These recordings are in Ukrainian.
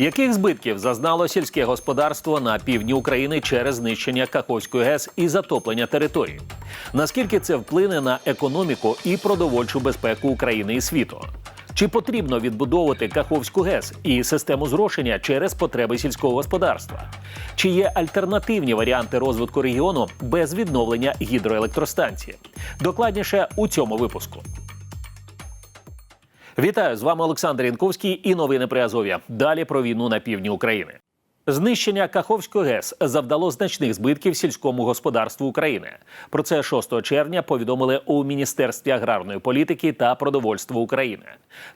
Яких збитків зазнало сільське господарство на півдні України через знищення Каховської ГЕС і затоплення території? Наскільки це вплине на економіку і продовольчу безпеку України і світу? Чи потрібно відбудовувати Каховську ГЕС і систему зрошення через потреби сільського господарства? Чи є альтернативні варіанти розвитку регіону без відновлення гідроелектростанції? Докладніше у цьому випуску. Вітаю з вами Олександр Янковський і новини при Азов'я. Далі про війну на півдні України. Знищення Каховської ГЕС завдало значних збитків сільському господарству України. Про це 6 червня повідомили у Міністерстві аграрної політики та продовольства України.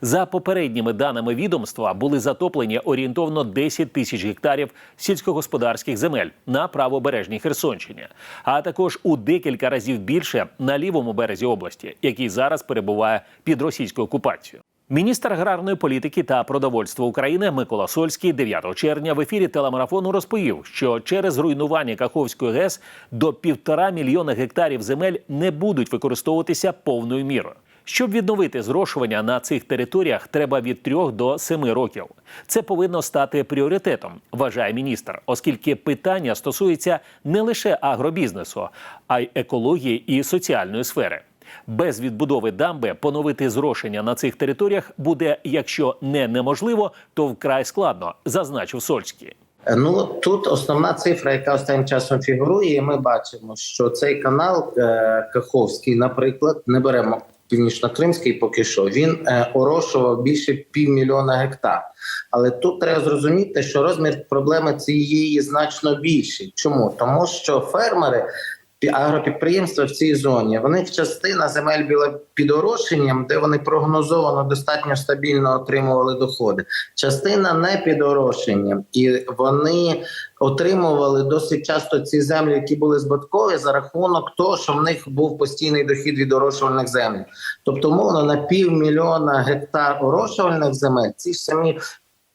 За попередніми даними відомства були затоплені орієнтовно 10 тисяч гектарів сільськогосподарських земель на правобережній Херсонщині, а також у декілька разів більше на лівому березі області, який зараз перебуває під російською окупацією. Міністр аграрної політики та продовольства України Микола Сольський 9 червня в ефірі телемарафону розповів, що через руйнування Каховської ГЕС до півтора мільйона гектарів земель не будуть використовуватися повною мірою. Щоб відновити зрошування на цих територіях, треба від 3 до 7 років. Це повинно стати пріоритетом, вважає міністр, оскільки питання стосується не лише агробізнесу, а й екології і соціальної сфери. Без відбудови дамби поновити зрошення на цих територіях буде, якщо не неможливо, то вкрай складно, зазначив Сольський. Ну тут основна цифра, яка останнім часом фігурує, ми бачимо, що цей канал е, Каховський, наприклад, не беремо північно-кримський, поки що він е, орошував більше півмільйона гектар. Але тут треба зрозуміти, що розмір проблеми цієї значно більший. Чому тому, що фермери агропідприємства в цій зоні, в них частина земель була під орошенням, де вони прогнозовано достатньо стабільно отримували доходи. Частина не під орошенням, і вони отримували досить часто ці землі, які були збиткові, за рахунок того, що в них був постійний дохід від орошувальних земель. Тобто, мовно на півмільйона гектар орошувальних земель ці самі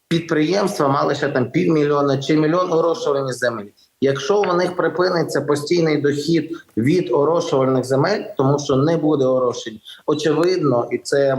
підприємства мали ще там півмільйона чи мільйон орошувальних земель. Якщо у них припиниться постійний дохід від орошувальних земель, тому що не буде орошень, очевидно, і це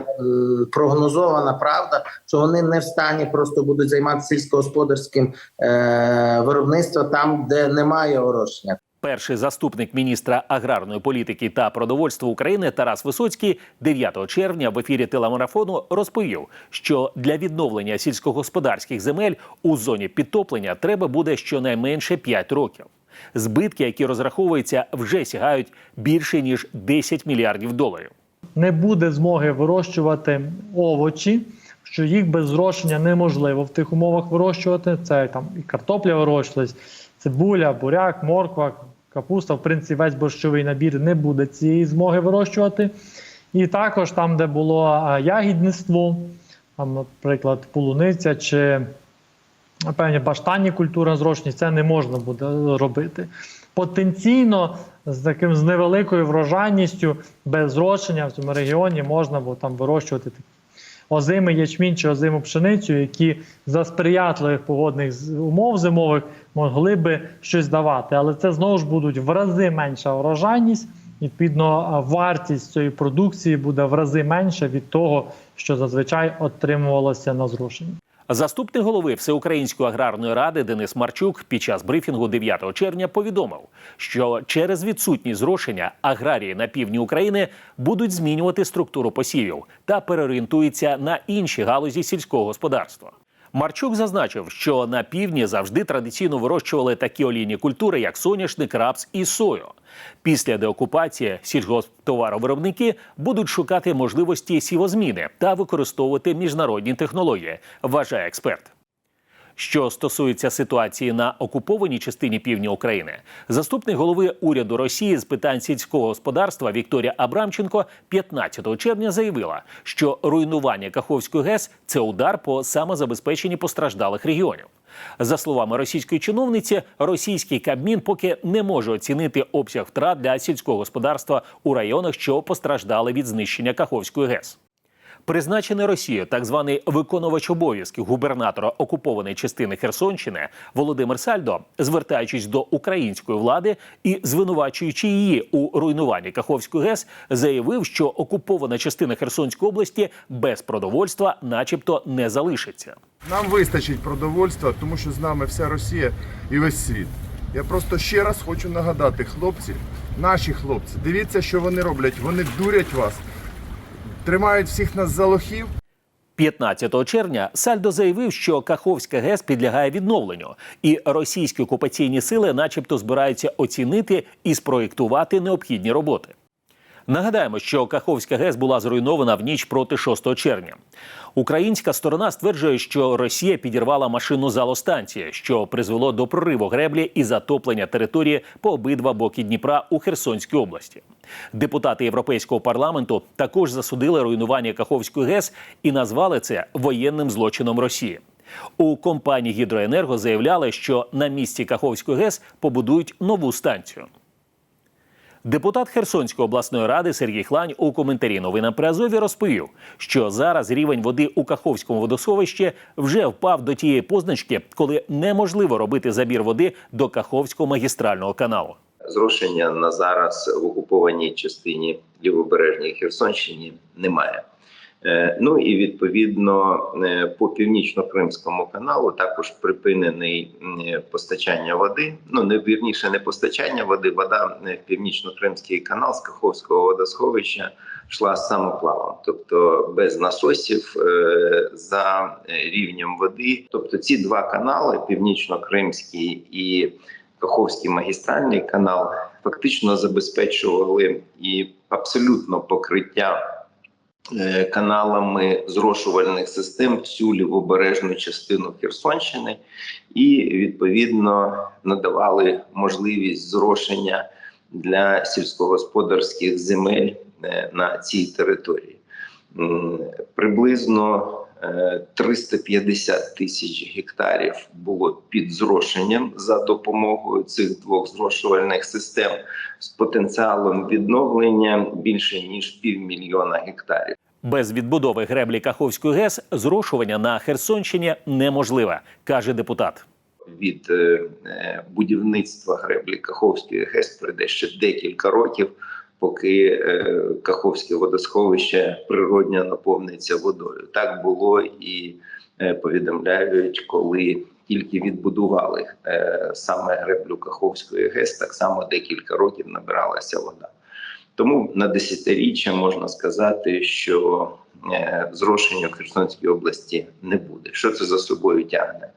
прогнозована правда, що вони не в стані просто будуть займатися сільськогосподарським е- виробництвом там, де немає орошення. Перший заступник міністра аграрної політики та продовольства України Тарас Висоцький 9 червня в ефірі телемарафону розповів, що для відновлення сільськогосподарських земель у зоні підтоплення треба буде щонайменше 5 років. Збитки, які розраховуються, вже сягають більше ніж 10 мільярдів доларів. не буде змоги вирощувати овочі, що їх без зрошення неможливо в тих умовах вирощувати. Це там і картопля вирощувалась, цибуля, буряк, морква, капуста. В принципі, весь борщовий набір не буде цієї змоги вирощувати. І також там, де було ягідництво, там, наприклад, полуниця чи певні баштанні культури зрошені, це не можна буде робити. Потенційно з таким з невеликою врожайністю без зрошення в цьому регіоні можна було там вирощувати такі озимий ячмінь чи озиму пшеницю, які за сприятливих погодних умов зимових могли би щось давати. Але це знову ж будуть в рази менша врожайність. Відповідно, вартість цієї продукції буде в рази менша від того, що зазвичай отримувалося на зрошенні. Заступник голови Всеукраїнської аграрної ради Денис Марчук під час брифінгу 9 червня повідомив, що через відсутність зрошення аграрії на півдні України будуть змінювати структуру посівів та переорієнтуються на інші галузі сільського господарства. Марчук зазначив, що на півдні завжди традиційно вирощували такі олійні культури, як соняшник, рапс і сою. Після деокупації сільгосптоваровиробники будуть шукати можливості сівозміни та використовувати міжнародні технології, вважає експерт. Що стосується ситуації на окупованій частині півдня України, заступник голови уряду Росії з питань сільського господарства Вікторія Абрамченко 15 червня заявила, що руйнування Каховської ГЕС це удар по самозабезпеченні постраждалих регіонів. За словами російської чиновниці, російський Кабмін поки не може оцінити обсяг втрат для сільського господарства у районах, що постраждали від знищення Каховської ГЕС. Призначений Росією так званий виконувач обов'язків губернатора окупованої частини Херсонщини Володимир Сальдо, звертаючись до української влади і звинувачуючи її у руйнуванні Каховської ГЕС, заявив, що окупована частина Херсонської області без продовольства, начебто, не залишиться. Нам вистачить продовольства, тому що з нами вся Росія і весь світ. Я просто ще раз хочу нагадати, хлопці, наші хлопці, дивіться, що вони роблять. Вони дурять вас, тримають всіх нас за лохів. 15 червня Сальдо заявив, що Каховська ГЕС підлягає відновленню, і російські окупаційні сили, начебто, збираються оцінити і спроєктувати необхідні роботи. Нагадаємо, що Каховська ГЕС була зруйнована в ніч проти 6 червня. Українська сторона стверджує, що Росія підірвала машину залостанції, що призвело до прориву греблі і затоплення території по обидва боки Дніпра у Херсонській області. Депутати Європейського парламенту також засудили руйнування Каховської ГЕС і назвали це воєнним злочином Росії. У компанії Гідроенерго заявляли, що на місці Каховської ГЕС побудують нову станцію. Депутат Херсонської обласної ради Сергій Хлань у коментарі новинам при Азові розповів, що зараз рівень води у Каховському водосховищі вже впав до тієї позначки, коли неможливо робити забір води до Каховського магістрального каналу. Зрошення на зараз в окупованій частині лівобережній Херсонщині немає. Е, Ну і відповідно е, по північно-кримському каналу також припинений е, постачання води. Ну не вірніше, не постачання води. Вода в північно-кримський канал з Каховського водосховища йшла самоплавом, тобто без насосів за рівнем води. Тобто ці два канали, північно-кримський і Каховський магістральний канал фактично забезпечували і абсолютно покриття каналами зрошувальних систем всю лівобережну частину Херсонщини і відповідно надавали можливість зрошення для сільськогосподарських земель е, на цій території. Приблизно е, 350 тисяч гектарів було під зрошенням за допомогою цих двох зрошувальних систем з потенціалом відновлення більше ніж півмільйона гектарів. Без відбудови греблі Каховської ГЕС зрошування на Херсонщині неможливе, каже депутат. Від е, е, будівництва греблі Каховської ГЕС пройде ще декілька років, поки е, Каховське водосховище природньо наповниться водою. Так було і е, повідомляють, коли тільки відбудували е, саме греблю Каховської ГЕС, так само декілька років набиралася вода. Тому на десятиріччя можна сказати, що зрошення в Херсонській області не буде. Що це за собою тягне?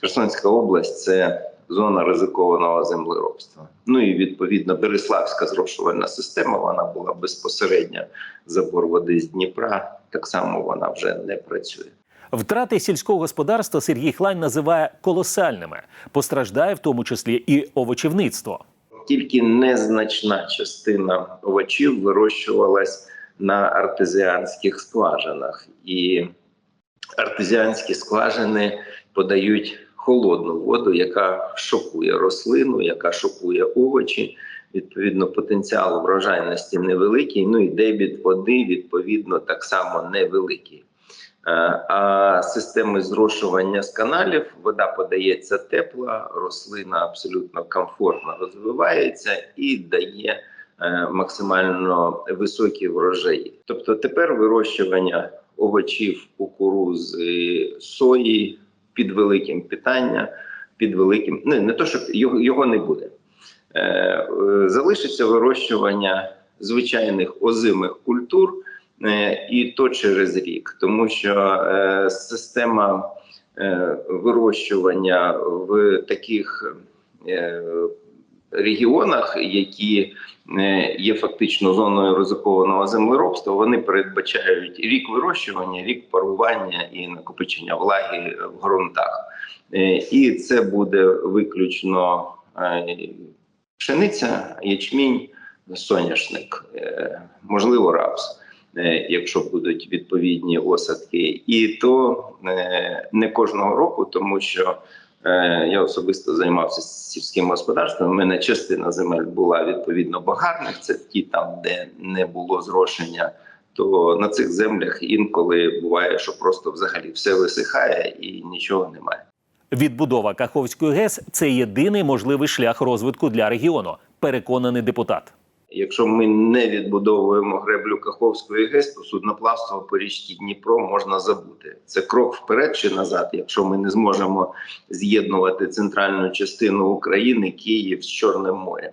Херсонська область це зона ризикованого землеробства. Ну і відповідно Береславська зрошувальна система. Вона була безпосередньо забор води з Дніпра. Так само вона вже не працює. Втрати сільського господарства Сергій Хлань називає колосальними. Постраждає в тому числі і овочівництво. Тільки незначна частина овочів вирощувалась на артезіанських скважинах, і артезіанські скважини подають холодну воду, яка шокує рослину, яка шокує овочі. Відповідно, потенціал врожайності невеликий. Ну і дебіт води відповідно так само невеликий. Е, А системи зрошування з каналів вода подається тепла, рослина абсолютно комфортно розвивається і дає е, максимально високі врожаї. Тобто тепер вирощування овочів, кукурузи, сої під великим питання, під великим не, не то, що його, його не буде. Е, е, Залишиться вирощування звичайних озимих культур. Е, і то через рік, тому що е, система е, вирощування в таких е, регіонах, які е, є фактично зоною ризикованого землеробства, вони передбачають рік вирощування, рік парування і накопичення влаги в ґрунтах. Е, і це буде виключно е, пшениця, ячмінь, соняшник, можливо, рапс якщо будуть відповідні осадки, і то не кожного року, тому що я особисто займався сільським господарством. У мене частина земель була відповідно багарних. Це ті там, де не було зрошення. то на цих землях інколи буває, що просто взагалі все висихає і нічого немає. Відбудова Каховської ГЕС це єдиний можливий шлях розвитку для регіону, переконаний депутат. Якщо ми не відбудовуємо греблю Каховської ГЕС, то судноплавство по річці Дніпро можна забути. Це крок вперед чи назад, якщо ми не зможемо з'єднувати центральну частину України, Київ з Чорним морем.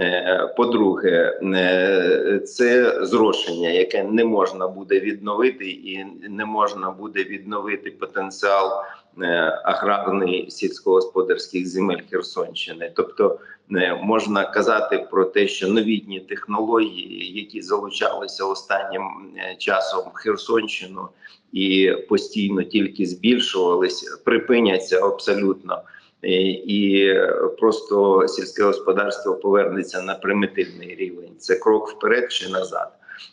Е, По-друге, е, це зрошення, яке не можна буде відновити, і не можна буде відновити потенціал аграрний сільськогосподарських земель Херсонщини. Тобто можна казати про те, що новітні технології, які залучалися останнім е, часом в Херсонщину і постійно тільки збільшувались, припиняться абсолютно. Е, І е, просто сільське господарство повернеться на примітивний рівень. Це крок вперед чи назад.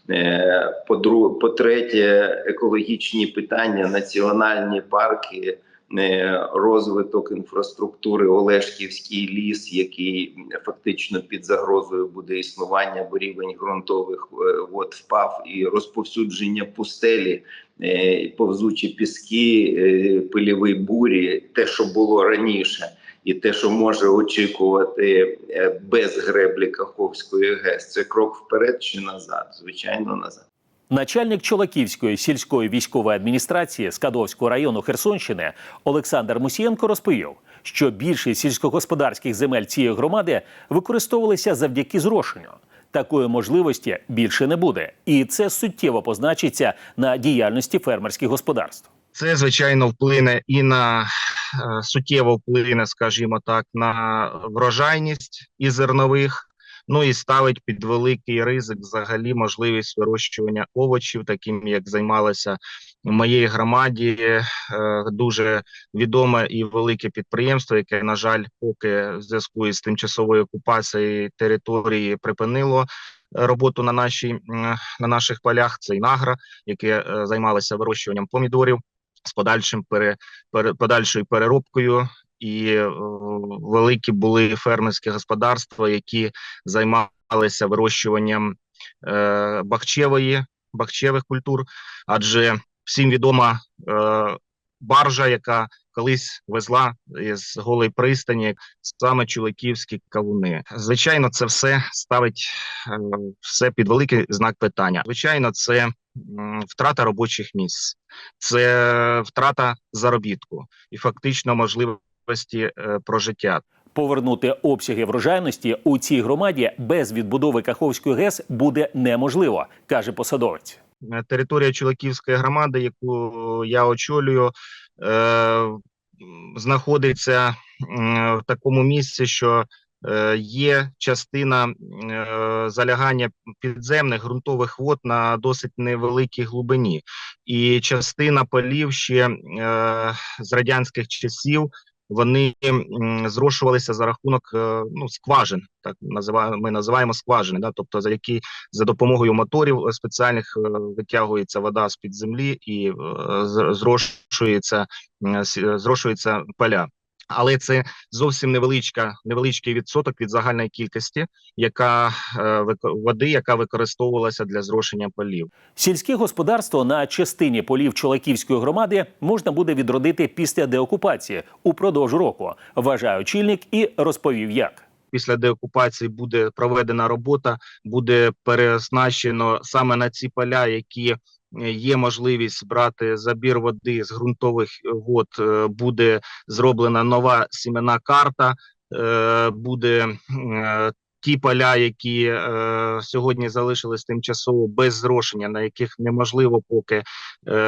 Е, По-друге, по-третє, екологічні питання, національні парки, е, розвиток інфраструктури, Олешківський ліс, який фактично під загрозою буде існування, бо рівень ґрунтових е, вод впав, і розповсюдження пустелі, е, повзучі піски, е, пильові бурі, те, що було раніше. І те, що може очікувати е, без греблі Каховської ГЕС, це крок вперед чи назад? Звичайно, назад. Начальник Чолаківської сільської військової адміністрації Скадовського району Херсонщини Олександр Мусієнко розповів, що більшість сільськогосподарських земель цієї громади використовувалися завдяки зрошенню. Такої можливості більше не буде, і це суттєво позначиться на діяльності фермерських господарств. Це звичайно вплине і на е, суттєво вплине, скажімо так, на врожайність і зернових. Ну і ставить під великий ризик взагалі можливість вирощування овочів, таким як займалося в моїй громаді е, дуже відоме і велике підприємство, яке, на жаль, поки в зв'язку із тимчасовою окупацією території припинило роботу на нашій на наших полях. Це Інагра, яке е, займалося вирощуванням помідорів з подальшим пере, пере подальшою переробкою. І е, великі були фермерські господарства, які займалися вирощуванням е, бахчевої бахчевих культур, адже всім відома е, баржа, яка колись везла з голої пристані саме чуликівські кавуни. Звичайно, це все ставить все під великий знак питання. Звичайно, це втрата робочих місць, це втрата заробітку і фактично можливості е, прожиття. Повернути обсяги врожайності у цій громаді без відбудови Каховської ГЕС буде неможливо, каже посадовець. Е, територія Чулаківської громади, яку я очолюю, е, знаходиться в такому місці, що є частина залягання підземних ґрунтових вод на досить невеликій глибині, і частина полів ще з радянських часів. Вони зрошувалися за рахунок е, ну скважин, так називаємо ми називаємо скважини, да, тобто за які за допомогою моторів е, спеціальних е, витягується вода з під землі і зрошується зрошуються поля. Але це зовсім невеличка невеличкий відсоток від загальної кількості, яка е, води, яка використовувалася для зрошення полів. Сільське господарство на частині полів Чолаківської громади можна буде відродити після деокупації упродовж року, вважає очільник і розповів, як. після деокупації буде проведена робота, буде переоснащено саме на ці поля, які є можливість брати забір води з ґрунтових е, вод. е, Буде зроблена нова сімена карта, е, буде ті поля, які сьогодні залишились тимчасово без зрошення, на яких неможливо поки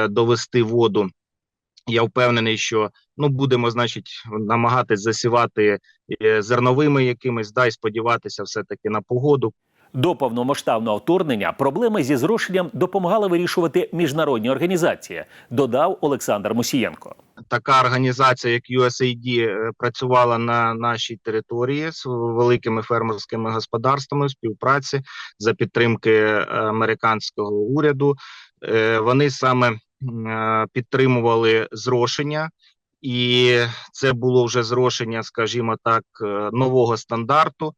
довести воду. Я впевнений, що ну будемо, значить, намагатись засівати зерновими якимись, дай сподіватися, все таки на погоду. До повномасштабного вторгнення проблеми зі зрошенням допомагали вирішувати міжнародні організації, додав Олександр Мусієнко. Така організація, як USAID, е, працювала на нашій території з великими фермерськими господарствами в співпраці за підтримки е, американського уряду. Е, Вони саме підтримували зрошення. І це було вже зрошення, скажімо так, нового стандарту,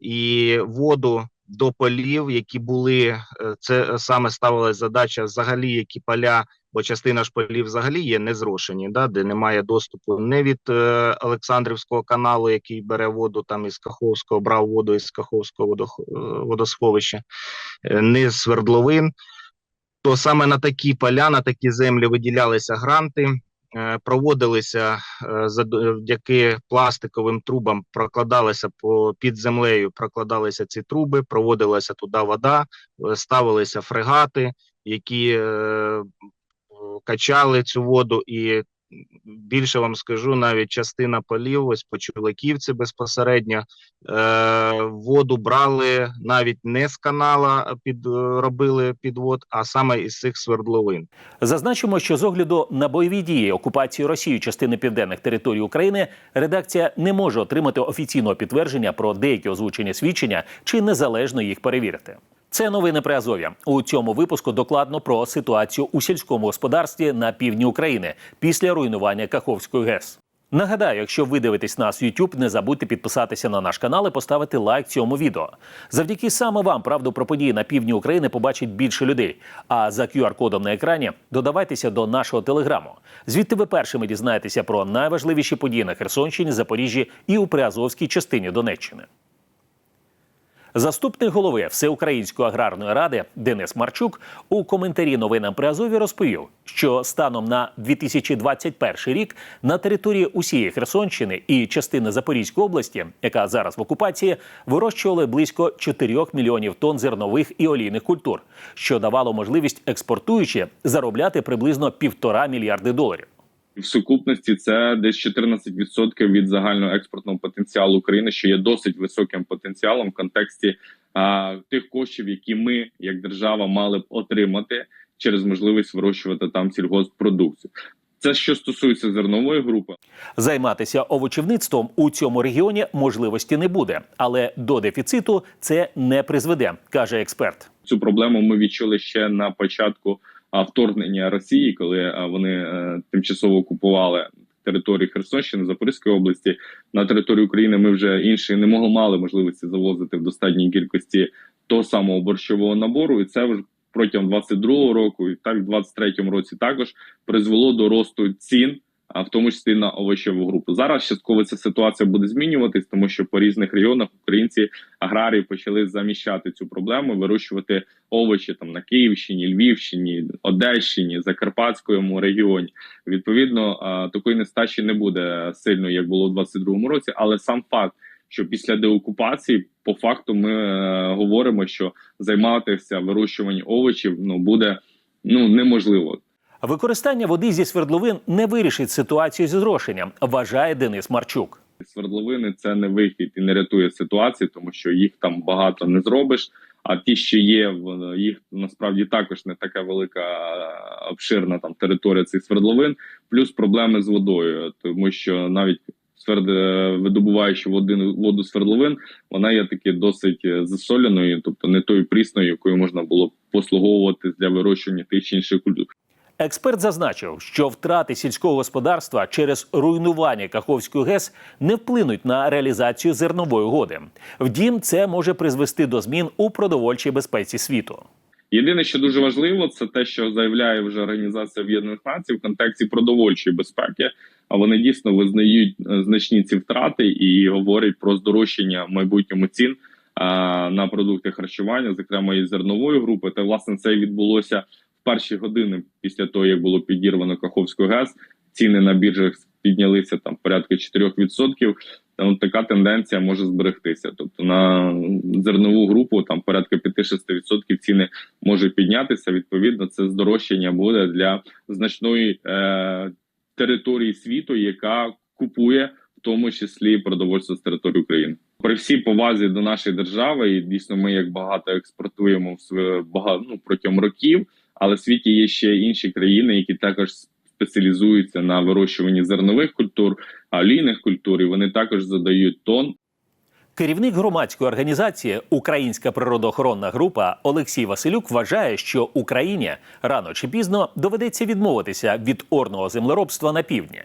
і воду до полів, які були е, це саме ставилась задача взагалі, які поля, бо частина ж полів взагалі є незрошені, да, де немає доступу не від е, Олександрівського каналу, який бере воду там із Каховського, брав воду із Каховського водох- е, водосховища, е, не з свердловин. То саме на такі поля, на такі землі виділялися гранти, проводилися е, завдяки пластиковим трубам, прокладалися по під землею, прокладалися ці труби, проводилася туди вода, е, ставилися фрегати, які е, качали цю воду, і більше вам скажу, навіть частина полів, ось по Чулаківці безпосередньо е, воду брали навіть не з канала під е, робили підвод, а саме із цих свердловин. Зазначимо, що з огляду на бойові дії окупації Росією частини південних територій України редакція не може отримати офіційного підтвердження про деякі озвучені свідчення чи незалежно їх перевірити. Це новини при Азов'я. У цьому випуску докладно про ситуацію у сільському господарстві на півдні України після руйнування Каховської ГЕС. Нагадаю, якщо ви дивитесь нас в YouTube, не забудьте підписатися на наш канал і поставити лайк цьому відео. Завдяки саме вам правду про події на півдні України побачить більше людей. А за QR-кодом на екрані додавайтеся до нашого телеграму. Звідти ви першими дізнаєтеся про найважливіші події на Херсонщині, Запоріжжі і у Приазовській частині Донеччини. Заступник голови Всеукраїнської аграрної ради Денис Марчук у коментарі новинам при Азові розповів, що станом на 2021 рік на території усієї Херсонщини і частини Запорізької області, яка зараз в окупації, вирощували близько 4 мільйонів тонн зернових і олійних культур, що давало можливість експортуючи заробляти приблизно півтора мільярди доларів. В сукупності це десь 14% від загального експортного потенціалу України, що є досить високим потенціалом в контексті а, тих коштів, які ми, як держава, мали б отримати через можливість вирощувати там сільгосппродукцію. Це що стосується зернової групи. Займатися овочівництвом у цьому регіоні можливості не буде, але до дефіциту це не призведе, каже експерт. Цю проблему ми відчули ще на початку вторгнення Росії, коли вони е, тимчасово окупували території Херсонщини, Запорізької області. На території України ми вже інші не могли мали можливості завозити в достатній кількості того самого борщового набору, і це вже протягом 22-го року, і так в 23-му році також призвело до росту цін. А в тому числі на овочеву групу зараз частково ця ситуація буде змінюватись, тому що по різних регіонах українці аграрії почали заміщати цю проблему, вирощувати овочі там на Київщині, Львівщині, Одещині, Закарпатському регіоні. Відповідно, такої нестачі не буде сильно, як було у 22-му році, але сам факт, що після деокупації, по факту, ми е, говоримо, що займатися вирощуванням овочів ну буде ну неможливо. Використання води зі свердловин не вирішить ситуацію зі зрошенням, вважає Денис Марчук. Свердловини це не вихід і не рятує ситуацію, тому що їх там багато не зробиш. А ті, що є, їх насправді також не така велика обширна там територія цих свердловин, плюс проблеми з водою, тому що навіть сверд... е, видобуваючи води воду свердловин, вона є таки досить е, засоленою, тобто не тою прісною, якою можна було послуговувати для вирощування тих чи інших культур. Експерт зазначив, що втрати сільського господарства через руйнування Каховської ГЕС не вплинуть на реалізацію зернової угоди. Втім, це може призвести до змін у продовольчій безпеці світу. Єдине, що дуже важливо, це те, що заявляє вже Організація Об'єднаних Націй в контексті продовольчої безпеки. А вони дійсно визнають е, значні ці втрати і говорять про здорожчання в майбутньому цін на продукти харчування, зокрема і зернової групи. Та власне це відбулося перші години після того, як було підірвано Каховську ГЕС. Ціни на біржах піднялися там порядка 4%. Та от така тенденція може зберегтися. Тобто на зернову групу там порядка 5-6% ціни може піднятися. Відповідно, це здорожчання буде для значної е, території світу, яка купує в тому числі продовольство з території України. При всій повазі до нашої держави, і дійсно ми як багато експортуємо в ну, протягом років. Але в світі є ще інші країни, які також спеціалізуються на вирощуванні зернових культур, олійних культур, і вони також задають тон Керівник громадської організації Українська природоохоронна група Олексій Василюк вважає, що Україні рано чи пізно доведеться відмовитися від орного землеробства на півдні.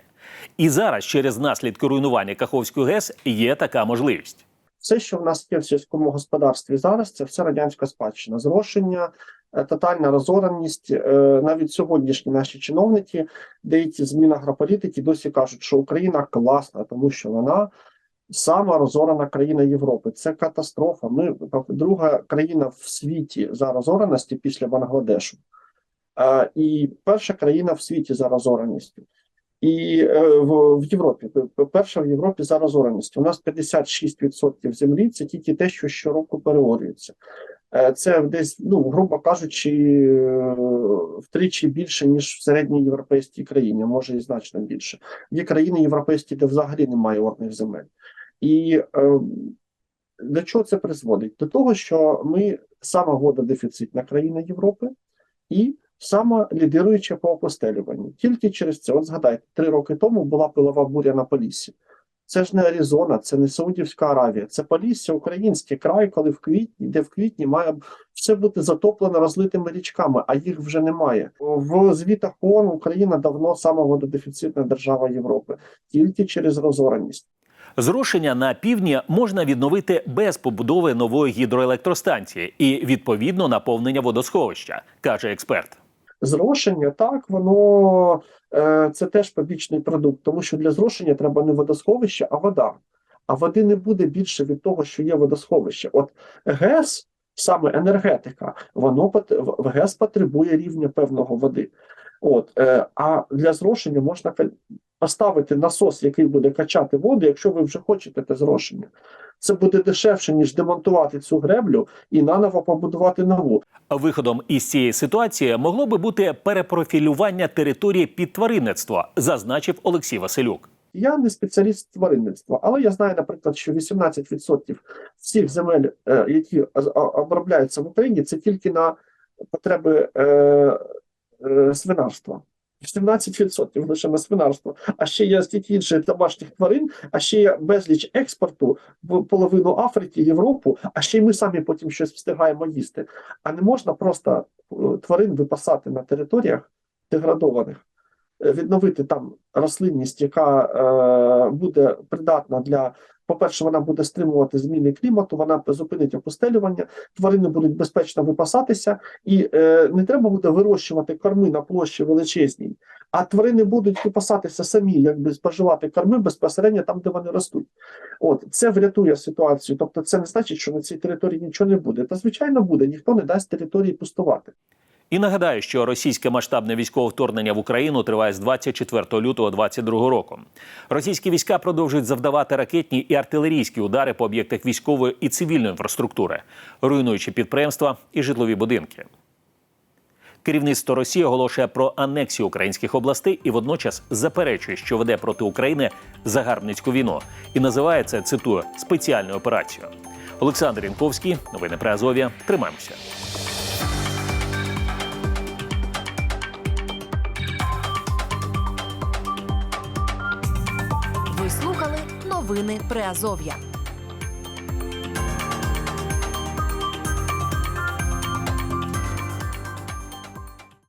І зараз, через наслідки руйнування Каховської ГЕС, є така можливість. Все, що в нас є в сільському господарстві зараз, це все радянська спадщина. Зрошення, е, тотальна розореність. Е, Навіть сьогоднішні наші чиновники, деякі з Мінагрополітики досі кажуть, що Україна класна, тому що вона сама розорена країна Європи. Це катастрофа. Ми друга країна в світі за розореності після Бангладешу. Е, І перша країна в світі за розореністю. І е, в, в Європі перша в Європі за розореністю. У нас 56% землі це тільки те, що щороку переорюється. Е, Це десь, ну грубо кажучи, е, втричі більше ніж в середній європейській країні, може і значно більше. Є країни європейські, де взагалі немає орних земель. І е, до чого це призводить? До того, що ми сама вододефіцитна країна Європи і сама лідируюча по опостелюванню. Тільки через це, от згадайте, три роки тому була пилова буря на Поліссі. Це ж не Аризона, це не Саудівська Аравія, це Полісся, український край, коли в квітні, де в квітні має все бути затоплено розлитими річками, а їх вже немає. В звітах ООН Україна давно сама вододефіцитна держава Європи, тільки через розореність. Зрушення на півдні можна відновити без побудови нової гідроелектростанції і відповідно наповнення водосховища, каже експерт. Зрошення, так, воно е, це теж побічний продукт, тому що для зрошення треба не водосховище, а вода. А води не буде більше від того, що є водосховище. От ГЕС, саме енергетика, воно ГЕС потребує рівня певного води. От, е, а для зрошення можна поставити насос, який буде качати воду, якщо ви вже хочете те зрошення. Це буде дешевше, ніж демонтувати цю греблю і наново побудувати нову. Виходом із цієї ситуації могло би бути перепрофілювання території під тваринництво, зазначив Олексій Василюк. Я не спеціаліст тваринництва, але я знаю, наприклад, що 18% всіх земель, е, які обробляються в Україні, це тільки на потреби е, е, свинарства. 17% лише на. А ще є стільки інших домашніх тварин, а ще є безліч експорту в половину Африки, Європу, а ще й ми самі потім щось встигаємо їсти. А не можна просто е, тварин випасати на територіях деградованих е, відновити там рослинність, яка е, буде придатна для. По-перше, вона буде стримувати зміни клімату, вона зупинить опустелювання, тварини будуть безпечно випасатися, і е, не треба буде вирощувати корми на площі величезній, а тварини будуть випасатися самі, якби споживати корми безпосередньо там, де вони ростуть. От це врятує ситуацію. Тобто, це не значить, що на цій території нічого не буде. Та звичайно буде, ніхто не дасть території пустувати. І нагадаю, що російське масштабне військове вторгнення в Україну триває з 24 лютого 2022 року. Російські війська продовжують завдавати ракетні і артилерійські удари по об'єктах військової і цивільної інфраструктури, руйнуючи підприємства і житлові будинки. Керівництво Росії оголошує про анексію українських областей і водночас заперечує, що веде проти України загарбницьку війну, і називає це цитую спеціальною операцією. Олександр Інковський, новини про Азов'я. Тримаємося. Новини Приазов'я.